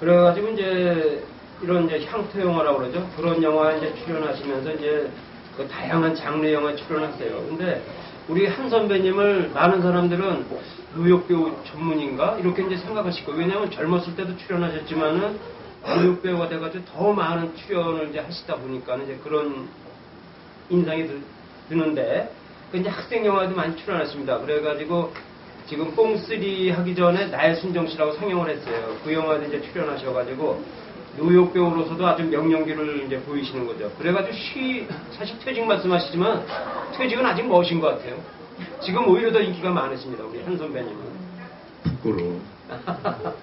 그래가지고 이제 이런 이제 향토 영화라고 그러죠. 그런 영화에 이제 출연하시면서 이제 그 다양한 장르 영화에 출연했어요. 근데 우리 한 선배님을 많은 사람들은 무역 배우 전문인가 이렇게 이제 생각하실 거예요. 왜냐하면 젊었을 때도 출연하셨지만은 무역 배우가 돼가지고 더 많은 출연을 이제 하시다 보니까 이제 그런 인상이 드, 드는데 그 이제 학생 영화도 많이 출연하십니다. 그래가지고 지금 뽕3 하기 전에 나의 순정 씨라고 상영을 했어요. 그 영화도 이제 출연하셔가지고 뉴욕 배우로서도 아주 명령기를 이제 보이시는 거죠. 그래가지고 쉬, 사실 퇴직 말씀하시지만 퇴직은 아직 멋인 것 같아요. 지금 오히려 더 인기가 많으십니다. 우리 한 선배님은. 부끄러워.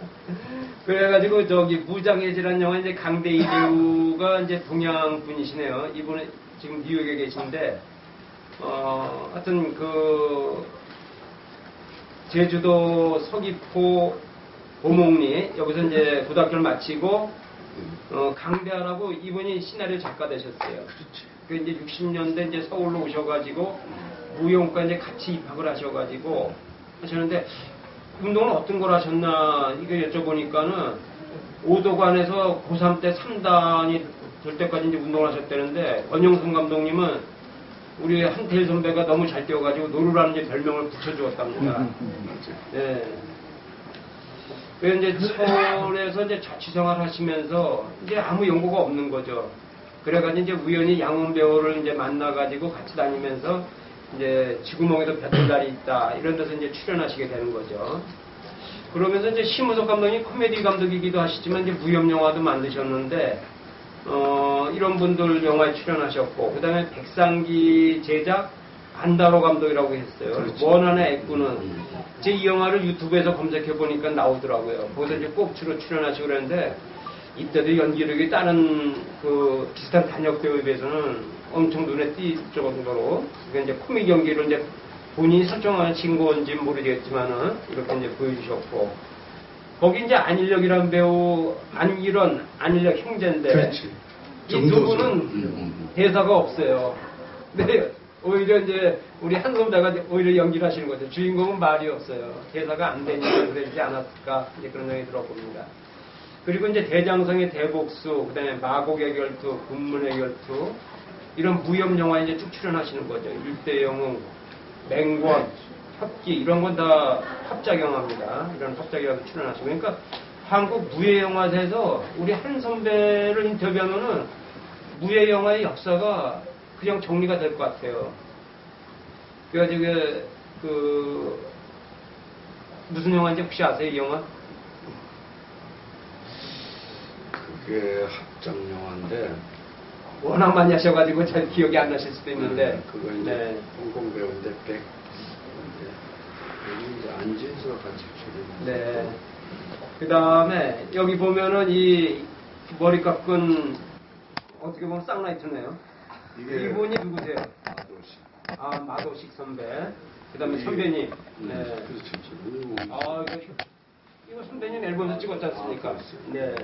그래가지고 저기 무장해지라는 영화 이제 강대희 배우가 이제 동양 분이시네요. 이분은 지금 뉴욕에 계신데 어 하여튼 그 제주도 서귀포 보목리 여기서 이제 고등학교를 마치고 어 강대하라고 이분이 시나리오 작가 되셨어요. 그 이제 60년대 이제 서울로 오셔가지고 무용과 이제 같이 입학을 하셔가지고 하셨는데 운동은 어떤 걸 하셨나 이거 여쭤보니까는 오도관에서 고3 때 3단이 될 때까지 이제 운동을 하셨다는데 권영순 감독님은 우리 한태일 선배가 너무 잘 뛰어가지고 노루라는 이제 별명을 붙여주었답니다. 예. 그 이제 서울에서 이제 자취생활 하시면서 이제 아무 연고가 없는 거죠. 그래가지고 이제 우연히 양훈 배우를 이제 만나가지고 같이 다니면서 이제 지구멍에도 볕들달이 있다 이런 데서 이제 출연하시게 되는 거죠. 그러면서 이제 심우석 감독이 코미디 감독이기도 하시지만 이제 무협 영화도 만드셨는데 어 이런 분들 영화에 출연하셨고 그 다음에 백상기 제작 안다로 감독이라고 했어요. 그렇지. 원한의 애꾸는 제 이 영화를 유튜브에서 검색해 보니까 나오더라고요. 거기서 이제 꼭 주로 출연하시고 그랬는데 이때도 연기력이 다른 그 비슷한 단역 배우에 비해서는 엄청 눈에 띌 정도로 그게 이제 코믹 연기를 이제 본인이 설정하신 건지 모르겠지만은 이렇게 이제 보여주셨고 거기 이제 안일력이라는 배우 안일원 안일력 형제인데. 이 두. 분은 음. 대사가 없어요. 근데 오히려 이제 우리 한성자가 오히려 연기를 하시는 거죠. 주인공은 말이 없어요. 대사가 안 되니까 그러지 않았을까 이제 그런 생각이 들어봅니다. 그리고 이제 대장성의 대복수, 그 다음에 마곡의 결투, 군문의 결투 이런 무협 영화에 이제 쭉 출연하시는 거죠. 일대 영웅, 맹권, 협기 이런 건 다 합작 영화입니다. 이런 합작 영화도 출연하시고 그러니까 한국 무예 영화에서 우리 한 선배를 인터뷰하면은 무예 영화의 역사가 그냥 정리가 될 것 같아요. 그래가지고 그, 그 무슨 영화인지 혹시 아세요 이 영화? 그게 합작 영화인데 워낙 많이 하셔가지고 잘 기억이 안 나실 수도 있는데 음, 그거 이제 네. 홍콩 배우인데 백 안진수가 같이. 네. 그 다음에 여기 보면은 이 머리 깎은 어떻게 보면 쌍라이트네요. 이분이 누구세요? 아도시. 아 마도식 선배. 그 다음에 이게- 선배님. 음, 네. 그래서 진짜 아 이거 이거 선배님 앨범에서 찍었지 않습니까? 아. 네.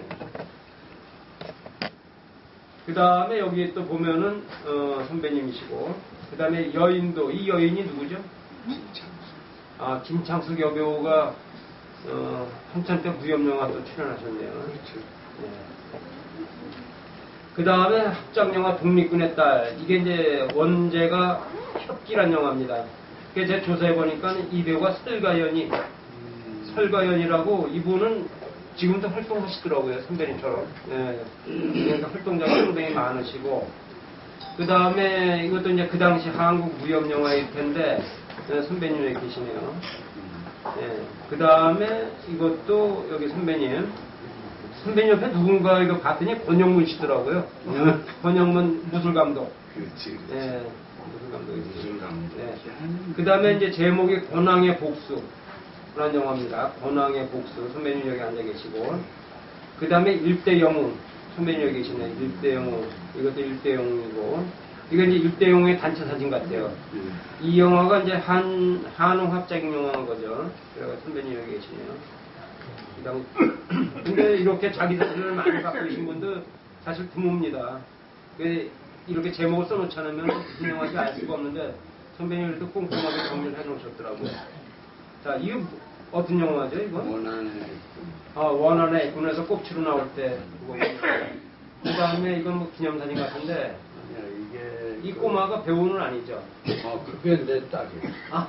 그 다음에 여기 또 보면은 어, 선배님이시고 그 다음에 여인도 이 여인이 누구죠? 아 김창숙 여배우가 어, 한참 때 무협 영화 또 출연하셨네요. 그렇죠. 그 다음에 합작 영화 독립군의 딸 이게 이제 원제가 협기란 영화입니다. 그게 제가 조사해 보니까 이 배우가 설가연이 음, 설가연이라고 이분은 지금도 활동하시더라고요 선배님처럼. 예. 그러니까 활동자가 상당히 많으시고 그 다음에 이것도 이제 그 당시 한국 무협 영화일 텐데 예, 선배님 여기 계시네요. 음, 예. 그 다음에 이것도 여기 선배님. 선배님 옆에 누군가 이거 봤더니 권영문 씨더라고요. 권영문 무술 감독. 그렇지. 그렇지. 예. 무술 감독이 무술 감독. 네. 그 다음에 이제 제목이 권왕의 복수. 라는 영화입니다. 권왕의 복수. 선배님 여기 앉아 계시고. 그 다음에 일대 영웅. 선배님 여기 계시네. 일대 영웅. 이것도 일대 영웅이고. 이거 이제 영웅의 단체 사진 같아요. 음, 이 영화가 이제 한, 한우 합작 영화인 거죠. 그래서 선배님 여기 계시네요. 근데 이렇게 자기 사진을 많이 갖고 계신 분들 사실 드뭅니다. 그 이렇게 제목을 써놓지 않으면 무슨 영화인지 알 수가 없는데 선배님 그래도 꼼꼼하게 정리를 해놓으셨더라고요. 자, 이 어떤 영화죠 이거? 원한의 아 원한의 군에서 꼽치로 나올 때 그거. 그 다음에 이건 뭐 기념사진 같은데 이 꼬마가 배우는 아니죠? 어 그게 내 딸이야. 아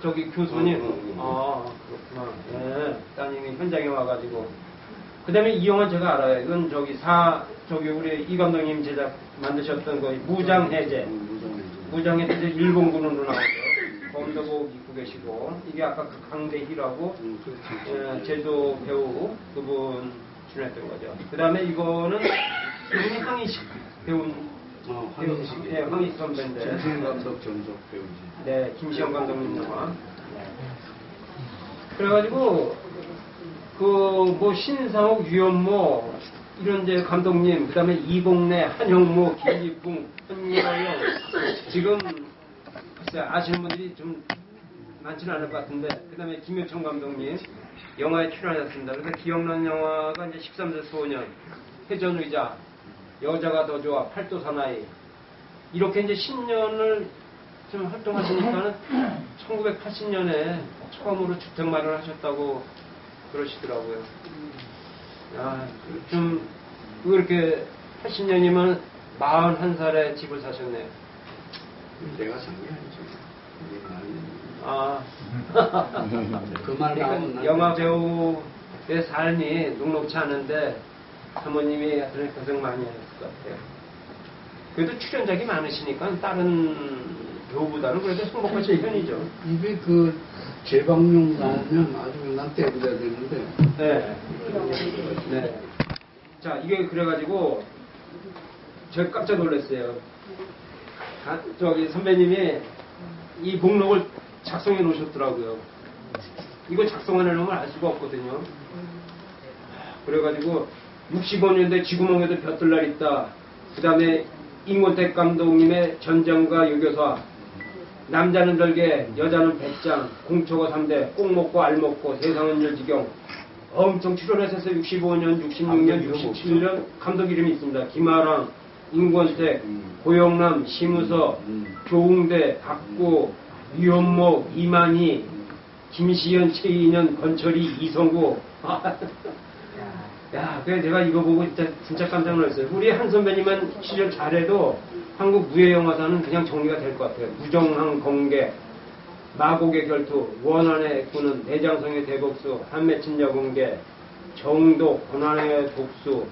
저, 저기 교수님. 어, 어, 아 그렇구나. 예, 따님이 현장에 와가지고. 그 다음에 이 영화 제가 알아요. 이건 저기 사 저기 우리 이 감독님 제작 만드셨던 거 무장 해제. 음, 무정해지. 무장 해제 일본군으로 나오죠. 검도복 입고 계시고 이게 아까 그 강대희라고 음, 그렇지. 예, 제도 배우 그분 출연했던 거죠. 그 다음에 이거는 이분이 황희식 배우 어, 배우 황희식이. 예, 황희식 선배인데. 김승 감독 전속 배우지. 네, 김시영 감독님 영화. 그래가지고 그 뭐 신상욱, 유연모 이런 이제 감독님, 그 다음에 이봉래, 한영모, 김기풍, 현여영 지금 글쎄 아시는 분들이 좀 많지는 않을 것 같은데 그 다음에 김효청 감독님 영화에 출연하셨습니다. 그래서 기억나는 영화가 이제 13세 소년, 회전의자, 여자가 더 좋아, 팔도 사나이 이렇게 이제 10년을 좀 활동하시니까는 1980년에 처음으로 주택 마련하셨다고 그러시더라고요. 아, 좀, 그렇게 80년이면 41살에 집을 사셨네요. 내가 산 게 아니. 아. 그 말 나오면 난 영화 배우의 삶이 녹록치 않은데 사모님이 하여튼 고생 많이 했을 것 같아요. 그래도 출연작이 많으시니까 다른 배우보다는 그래도 행복하신 편이죠. 입에 그 재방용 나오면 아주 난 떼부자야 되는데. 네. 네. 자, 이게 그래가지고, 제가 깜짝 놀랐어요. 아, 저기 선배님이 이 목록을 작성해 놓으셨더라고요. 이거 작성하려면 알 수가 없거든요. 그래가지고, 65년대 지구멍에도 볕들날 있다. 그 다음에 임권택 감독님의 전쟁과 유교사, 남자는 절개, 여자는 배짱, 공초가 3대, 꼭 먹고 알 먹고 세상은 열지경. 엄청 출연하셔서 65년, 66년, 67년 감독 이름이 있습니다. 김아랑, 임권택, 음. 고영남, 심우서, 음. 조웅대, 박구, 유현목, 이만희, 김시현, 최인현, 건철이, 이성구. 야, 그래 제가 이거 보고 진짜, 진짜 깜짝 놀랐어요. 우리 한 선배님만 실력 잘해도 한국 무예영화사는 그냥 정리가 될 것 같아요. 무정항 공개, 마곡의 결투, 원한의 구는 대장성의 대복수, 한매친자 공개, 정도, 고난의 독수,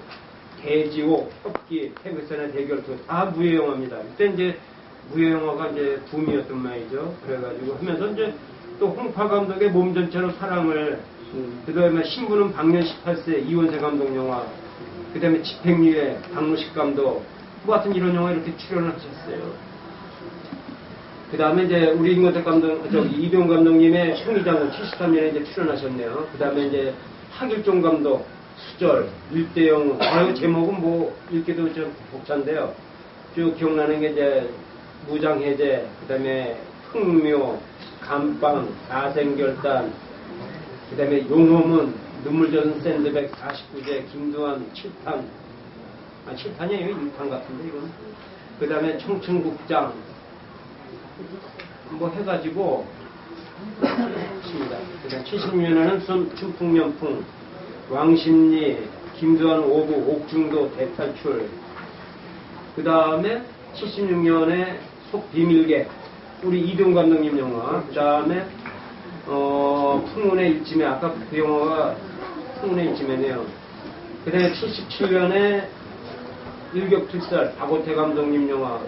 대지옥, 협기, 태극선의 대결투 다 무예영화입니다. 그때 이제 무예영화가 이제 붐이었던 말이죠. 그래가지고 하면서 이제 또 홍파 감독의 몸 전체로 사랑을 음. 그 다음에 신부는 박년 18세 이원세 감독 영화 그 다음에 집행유예 박무식 감독 뭐 같은 이런 영화 이렇게 출연을 하셨어요. 그 다음에 이제 우리 임권택 감독 저기 이병 감독님의 형이장군 73년에 이제 출연하셨네요. 그 다음에 이제 하길종 감독 수절 일대영 아유 제목은 뭐 읽기도 좀 벅찬데요. 쭉 기억나는 게 이제 무장해제 그 다음에 흑묘 감방 다생결단 그 다음에 용호문, 눈물 젖은 샌드백 49제, 김두한 7탄, 아 7탄이에요? 6탄 같은데 이건. 그 다음에 청춘국장, 뭐 해가지고. 그 다음에 76년에는 춘풍연풍, 왕십리, 김두한 오구, 옥중도 대탈출, 그 다음에 76년에 속비밀계, 우리 이동 감독님 영화, 그 다음에 어, 풍운의 일침에, 아까 그 영화가 풍운의 일침이네요. 그 다음에 77년에 일격필살, 박호태 감독님 영화.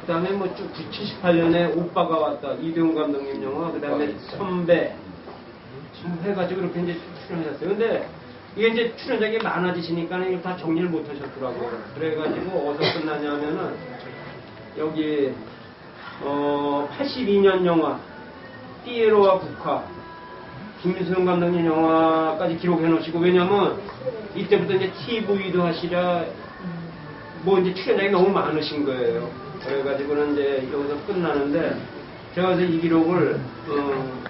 그 다음에 뭐쭉 78년에 오빠가 왔다, 이대훈 감독님 영화. 그 다음에 선배. 좀 해가지고 이렇게 이제 출연하셨어요. 근데 이게 이제 출연작이 많아지시니까 이걸 다 정리를 못 하셨더라고요. 그래가지고 어디서 끝나냐면은 여기 어 82년 영화 피에로와 국화 김수영 감독님 영화까지 기록해 놓으시고 왜냐면 이때부터 이제 TV도 하시라 뭐 이제 출연량이 너무 많으신 거예요. 그래가지고는 이제 여기서 끝나는데 제가 그래서 이 기록을 어,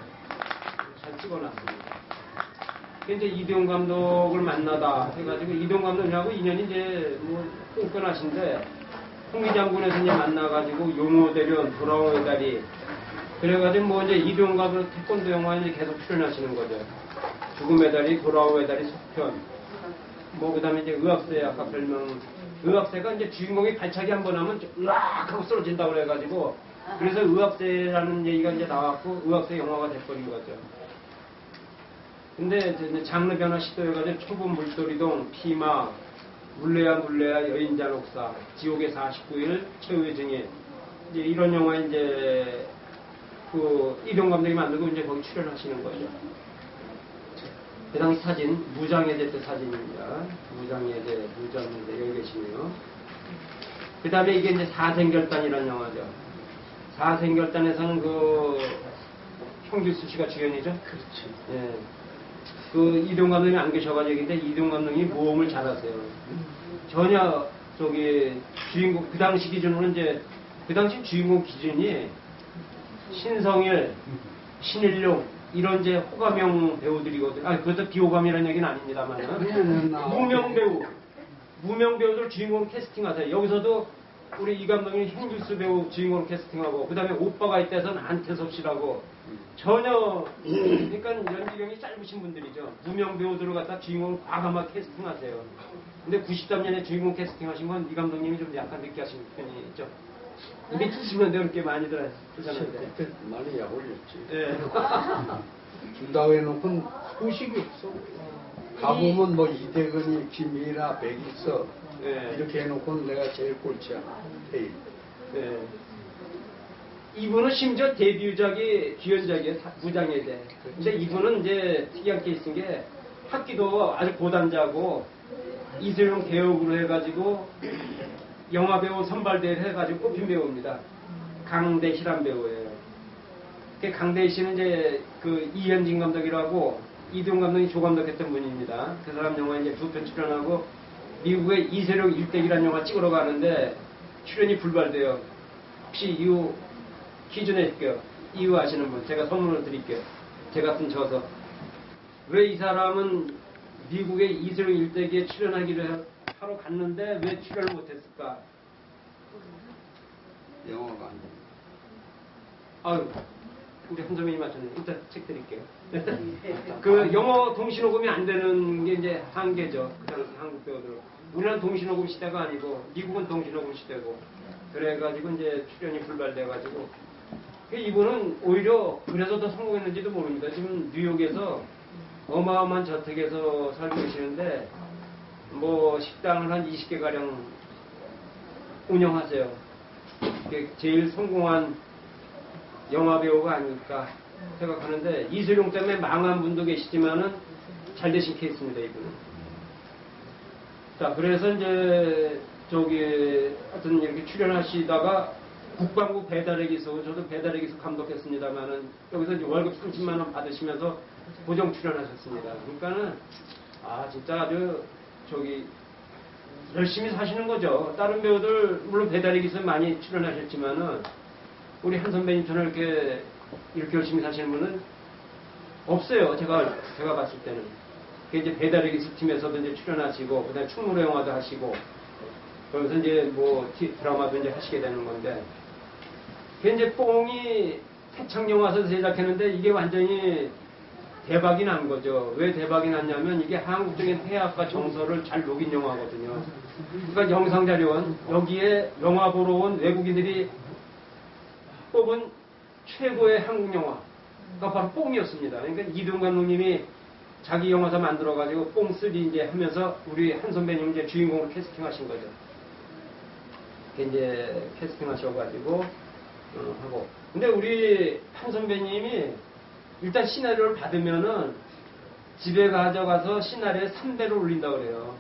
잘 찍어 놨습니다. 이제 이대용 감독을 만나다 해가지고 이대용 감독님하고 인연이 이제 뭐 끈끈하신데 홍기장군에서 이제 만나가지고 용호대련 돌아오의 다리 그래가지고 뭐 이제 이동갑으로 태권도 영화에 이제 계속 출연하시는 거죠. 죽음의 달이, 돌아오의 달이 속편. 뭐 그 다음에 이제 의학세 아까 별명 의학세가 이제 주인공이 발차기 한 번 하면 으악 하고 쓰러진다고 그래가지고 그래서 의학세라는 얘기가 이제 나왔고 의학세 영화가 돼버린 거죠. 근데 이제 장르 변화 시도해가지고 초보 물돌이동, 피마, 물레야 물레야 여인자 녹사, 지옥의 49일, 최후의 증인 이제 이런 영화 이제 그 이병 감독이 만들고 이제 거기 출연하시는 거죠. 그 당시 사진 무장예대 때 사진입니다. 무장예대, 무장예대 여기 계시네요. 그 다음에 이게 이제 사생결단이라는 영화죠. 사생결단에서는 그 형규수 씨가 주연이죠. 그렇지. 예. 그 이동 감독이 안 계셔가지고 근데 이동 감독이 모험을 잘하세요. 전혀 저기 주인공 그 당시 기준으로는 이제 그 당시 주인공 기준이 신성일, 신일용 이런 이제 호감형 배우들이거든요. 아 그것도 비호감이라는 얘기는 아닙니다만은 무명 배우, 무명 배우들 주인공 캐스팅하세요. 여기서도 우리 이 감독이 hen규수 배우 주인공 캐스팅하고 그다음에 오빠가 이때선 안태섭 씨라고 전혀 그러니까 연기경이 짧으신 분들이죠. 무명 배우들을 갖다 주인공을 과감하게 캐스팅하세요. 근데 93년에 주인공 캐스팅하신 건 이 감독님이 좀 약간 늦게 하신 편이죠. 70년대 그렇게 많이들 하셨는데. 그때 많이 약올렸지. 예. 준다고 해놓고는 소식이 없어. 가보면 뭐 이대근이, 김이나 백일서 예. 이렇게 해놓고는 내가 제일 꼴찌야. 테일. 예. 이분은 심지어 데뷔작이 주연작이에요. 사- 무장예대. 근데 이분은 이제 특이한 케이스인 게 학기도 아주 고단자고 이세용 대역으로 해가지고 영화 배우 선발대회를 해가지고 뽑힌 배우입니다. 강대시란 배우예요. 그 강대시는 이제 그 이현진 감독이라고 이동 감독이 조감독 했던 분입니다. 그 사람 영화에 이제 두 편 출연하고 미국의 이세룡 일대기라는 영화 찍으러 가는데 출연이 불발돼요. 혹시 이유 퀴즈 내줄게요. 이유 아시는 분 제가 선물을 드릴게요. 제 같은 저서 왜 이 사람은 미국의 이세룡 일대기에 출연하기를 하러 갔는데 왜 출연을 못했을까? 영화가 안 돼. 아유, 우리 한 선배님 맞췄네. 일단 책 드릴게요. 그 영어 동시녹음이 안 되는 게 이제 한계죠. 그 당시 한국 배우들. 우리는 동시녹음 시대가 아니고 미국은 동시녹음 시대고. 그래가지고 이제 출연이 불발돼가지고. 그 이분은 오히려 그래서 더 성공했는지도 모릅니다. 지금 뉴욕에서 어마어마한 저택에서 살고 계시는데 뭐 식당을 한 20개 가량 운영하세요. 제일 성공한 영화 배우가 아닐까 생각하는데 이수룡 때문에 망한 분도 계시지만은 잘 되신 케이스입니다 이분은. 자 그래서 이제 저기 하여튼 이렇게 출연하시다가 국방부 배달의 기수 저도 배달의 기수 감독했습니다만은 여기서 이제 월급 30만 원 받으시면서 고정 출연하셨습니다. 그러니까는 아 진짜 아주 저기 열심히 사시는 거죠. 다른 배우들 물론 배달의 기수 많이 출연하셨지만은 우리 한 선배님처럼 이렇게 이렇게 열심히 사시는 분은 없어요. 제가 제가 봤을 때는. 그 이제 배달의 기수 팀에서도 이제 출연하시고 그다음에 충무로 영화도 하시고 그러면서 이제 뭐 티- 드라마도 이제 하시게 되는 건데 그 이제 뽕이 태창 영화에서 제작했는데 이게 완전히 대박이 난 거죠. 왜 대박이 났냐면 이게 한국적인 해학과 정서를 잘 녹인 영화거든요. 그러니까 영상자료원 여기에 영화 보러 온 외국인들이 뽑은 최고의 한국 영화가 바로 뽕이었습니다. 그러니까 이동 감독님이 자기 영화사 만들어가지고 뽕3 이제 하면서 우리 한 선배님 이제 주인공으로 캐스팅하신 거죠. 이제 캐스팅하셔가지고 어, 하고. 근데 우리 한 선배님이 일단 시나리오를 받으면은 집에 가져가서 시나리오에 3배를 올린다고 그래요.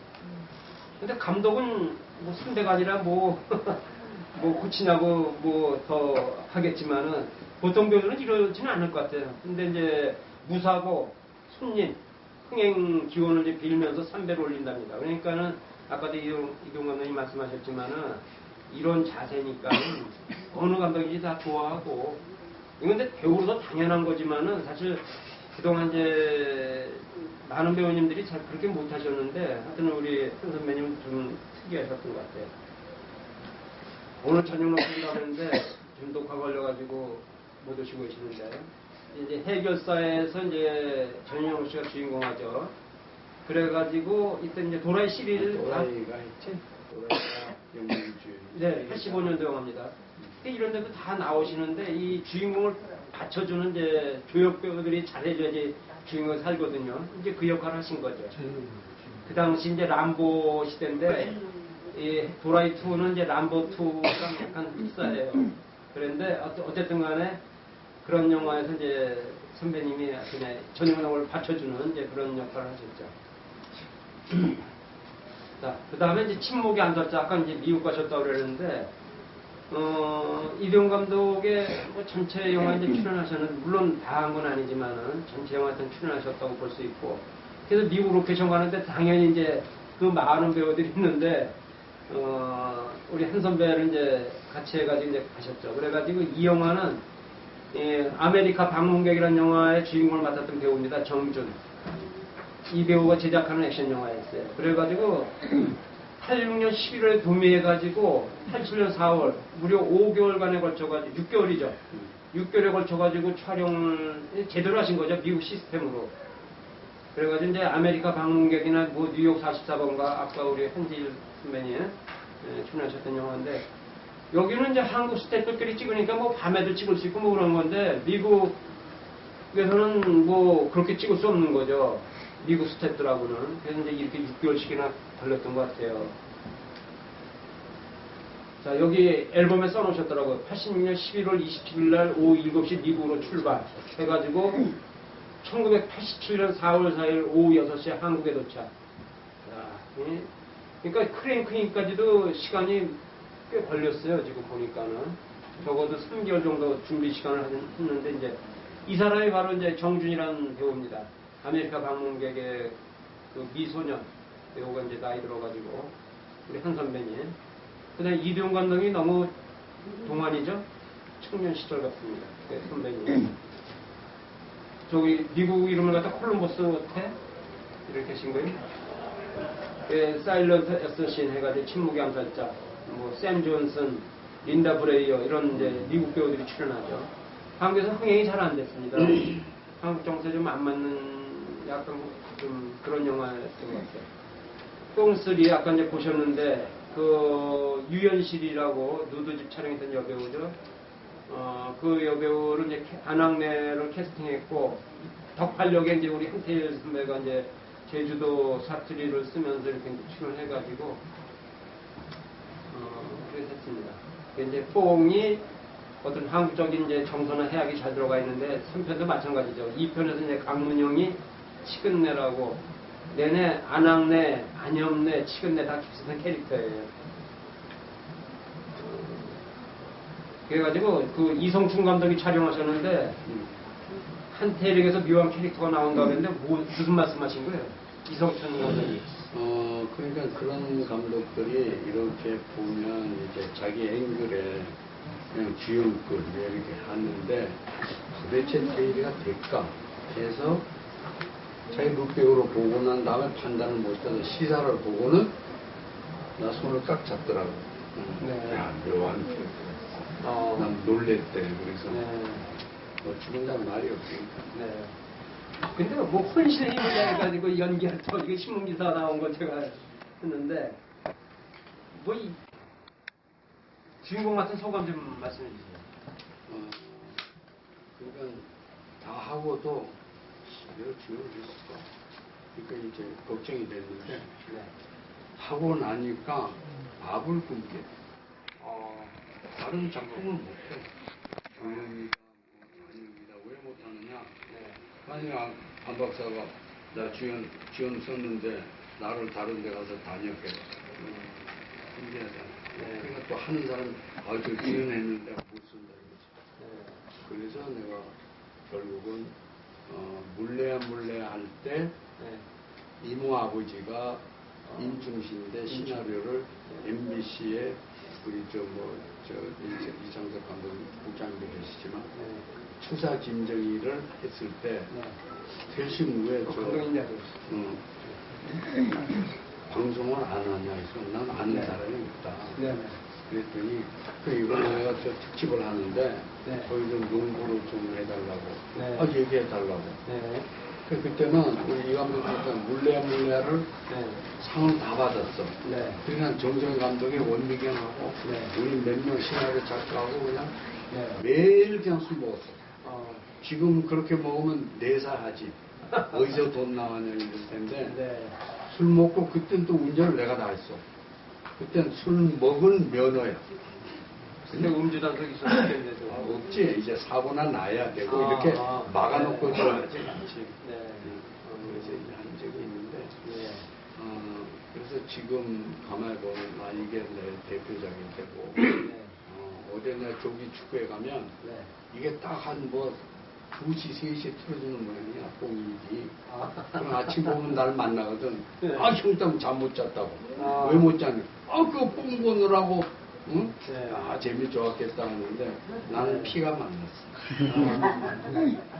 근데 감독은 뭐 3배가 아니라 뭐, 뭐 고치냐고 뭐 더 하겠지만은 보통 배우들은 이러지는 않을 것 같아요. 근데 이제 무사고 손님, 흥행 기원을 이제 빌면서 3배를 올린답니다. 그러니까는 아까도 이동, 이동 감독님 말씀하셨지만은 이런 자세니까 어느 감독인지 다 좋아하고 근데 배우로서 당연한 거지만은 사실 그동안 이제 많은 배우님들이 잘 그렇게 못하셨는데 하여튼 우리 한 선배님은 좀 특이하셨던 것 같아요. 오늘 저녁 먹는다 그랬는데 좀 녹화 걸려가지고 못 오시고 계시는데 이제 해결사에서 이제 전현영 씨가 주인공하죠. 그래가지고 이때 이제 도라이 시리를 다 도라이가 있지? 도라이가 영웅주의. 네, 85년도 영화입니다. 이런 데도 다 나오시는데 이 주인공을 받쳐주는 이제 조역 배우들이 잘해줘야지 주인공이 살거든요. 이제 그 역할을 하신 거죠. 그 당시 이제 람보 시대인데 이 도라이 2는 이제 람보 2랑 약간 흡사해요. 그런데 어쨌든 간에 그런 영화에서 이제 선배님이 그냥 전용을 받쳐주는 이제 그런 역할을 하셨죠. 자, 그 다음에 이제 침묵이 안 닿자. 아까 이제 미국 가셨다고 그랬는데, 어, 이병 감독의 뭐 전체 영화 이제 출연하셨는데, 물론 다 한 건 아니지만은 전체 영화에 출연하셨다고 볼 수 있고, 그래서 미국 로케이션 가는데 당연히 이제 그 많은 배우들이 있는데, 어, 우리 한 선배를 이제 같이 해가지고 이제 가셨죠. 그래가지고 이 영화는, 예, 아메리카 방문객이라는 영화의 주인공을 맡았던 배우입니다. 정준. 이 배우가 제작하는 액션 영화였어요. 그래가지고 86년 11월에 도미해가지고 87년 4월 무려 5개월간에 걸쳐가지고 6개월이죠. 6개월에 걸쳐가지고 촬영을 제대로 하신 거죠. 미국 시스템으로. 그래가지고 이제 아메리카 방문객이나 뭐 뉴욕 44번가 아까 우리 한지일 선배님 예, 출연하셨던 영화인데 여기는 이제 한국 스태프들끼리 찍으니까 뭐 밤에도 찍을 수 있고 뭐 그런 건데 미국에서는 뭐 그렇게 찍을 수 없는 거죠. 미국 스태프들하고는. 그래서 이제 이렇게 6개월씩이나 걸렸던 것 같아요. 자, 여기 앨범에 써놓으셨더라고요. 86년 11월 27일 날 오후 7시 미국으로 출발. 해가지고 1987년 4월 4일 오후 6시에 한국에 도착. 자, 예. 그러니까 크랭크인까지도 시간이 꽤 걸렸어요. 지금 보니까는. 적어도 3개월 정도 준비 시간을 했는데 이제 이 사람이 바로 이제 정준이라는 배우입니다. 아메리카 방문객의 그 미소년 배우가 이제 나이 들어가지고 우리 한 선배님. 그다음에 이두용 감독이 너무 동안이죠. 청년 시절 같습니다. 그 선배님. 저기 미국 이름을 갖다 콜럼버스 테 이렇게 하신 거예요. 예, 사일런트 애서신 해가지고 침묵의 암살자, 뭐샘 존슨, 린다 브레이어 이런 이제 미국 배우들이 출연하죠. 한국에서 흥행이 잘 안 됐습니다. 한국 정서에 좀 안 맞는 약간 좀 그런 영화였던 것 같아요. 똥쓰리 아까 이제 보셨는데 그 유연실이라고 누드집 촬영했던 여배우죠. 어, 그 여배우를 이제 캐- 안학내를 캐스팅했고 덕팔력에 이제 우리 한태일 선배가 이제 제주도 사투리를 쓰면서 이렇게 출연해가지고 어, 그래서 했습니다. 그게 이제 뽕이 어떤 한국적인 이제 정서나 해악이 잘 들어가 있는데 3편도 마찬가지죠. 2편에서 이제 강문영이 치근내라고 내내 안학내, 안염내, 치근내 다 비슷한 캐릭터예요. 그래가지고 그 이성춘 감독이 촬영하셨는데 한태력에서 묘한 캐릭터가 나온다고 그랬는데 뭐, 무슨 말씀하신 거예요? 이성춘 감독이. 어, 그러니까 그런 감독들이 이렇게 보면 이제 자기 앵글에 그냥 주연급 이렇게 하는데 도대체 테이비가 될까 해서 자기 룩배우로 보고 난 다음에 판단을 못해서 시사를 보고는 나 손을 깍 잡더라고. 응. 네. 야, 묘한 캐릭터. 어, 난 놀랬대. 그래서 네. 뭐 죽은다는 말이 없으니까. 네. 근데 뭐 혼신의 힘을 내가지고 연기할 때 이게 신문기사 나온 거 제가 했는데 뭐 이 주인공 같은 소감 좀 말씀해 주세요. 어, 그러니까 다 하고도 내가 주연을 했을까? 그러니까 이제 걱정이 됐는데 네. 하고 나니까 밥을 굶게 어, 다른 작품을 못해. 뭐 아닙니다. 왜 못하느냐? 네. 아니, 아, 한 박사가 나 주연, 주연 썼는데 나를 다른 데 가서 다녔게. 신기하잖아. 네. 그러니까 또 하는 사람, 아, 저 주연했는데 못 쓴다 이거지. 네. 그래서 내가 결국은 어, 물레야 물레야 할때 네. 이모 아버지가 인중신대 시나리오를 MBC에 우리 저뭐저 이창석 감독 국장도 계시지만 네. 추사 김정희를 했을 때 네. 대신 왜저 감독님이라도. 어, 방송을 안 하냐 해서 난 아는 네. 사람이 없다. 그랬더니 그 이번에 내가 저 특집을 하는데 네. 거기 좀 농구를 좀 해달라고 네. 아 얘기해달라고 네. 그 그때는 우리 이 감독님께서 물레 물레를 네. 상을 다 받았어. 네. 그냥 정정 감독이 원미경하고 네. 우리 몇명 시나리오 작가하고 그냥 네. 매일 그냥 술 먹었어. 어, 지금 그렇게 먹으면 내사하지. 어디서 돈 나왔냐 이럴 텐데 네. 술 먹고 그땐 또 운전을 내가 다 했어. 그땐 술 먹은 면허야. 근데 음주 단속이 있었을 텐데도. 아, 없지. 이제 사고나 나야 되고 아, 이렇게 아. 막아놓고 네. 들어가지 않지. 네. 어, 그래서 이제 한 적이 있는데 네. 어, 그래서 지금 가만히 보면 아 이게 내 대표작이 되고 네. 어, 어제 내 조기 축구에 가면 네. 이게 딱 한뭐 2시, 3시에 틀어주는 모양이야, 뽕일이. 아. 그럼 아침 보면 날 만나거든. 네. 아, 형 때문에 잠 못 잤다고. 아. 왜못 잤냐? 아, 그거 뽕 보느라고, 응? 네. 아, 재미 좋았겠다 하는데 나는 네. 피가 많았어.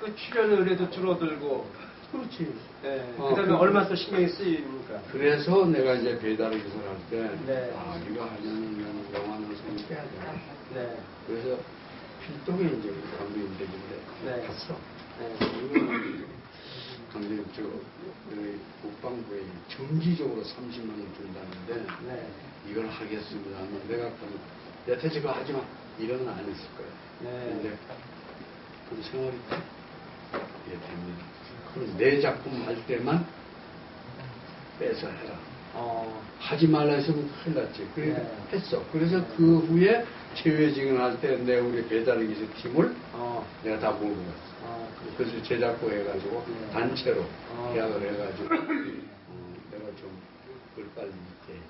그 출연 의뢰도 줄어들고, 그렇지. 네. 어, 그 다음에 그- 얼마나 또 신경이 쓰입니까? 그래서 내가 이제 배달 기사를 할 때, 네. 아, 이거 하려면 영화는 생겨야 돼. 네. 그래서 필독에 이제 감독님 댁인데 네. 갔어. 네. 감독님 저 여기 국방부에 정기적으로 30만 원 준다는데 네. 이걸 하겠습니다. 하면 내가 그럼 여태지 가 하지 마. 이러는 안 했을 거야. 네. 근데 그 생활이 예, 됩니다. 그럼 내 작품 할 때만 빼서 해라. 어, 하지 말라 했으면 큰일 났지. 그래 네. 했어. 그래서 그 후에 체외직을 할 때 내 우리 배달의 기사 팀을 어, 내가 다 몰고 갔어. 어, 그렇죠. 그래서 제작부 해가지고 네. 단체로 어. 계약을 해가지고 어, 내가 좀 그걸 빨리 이렇게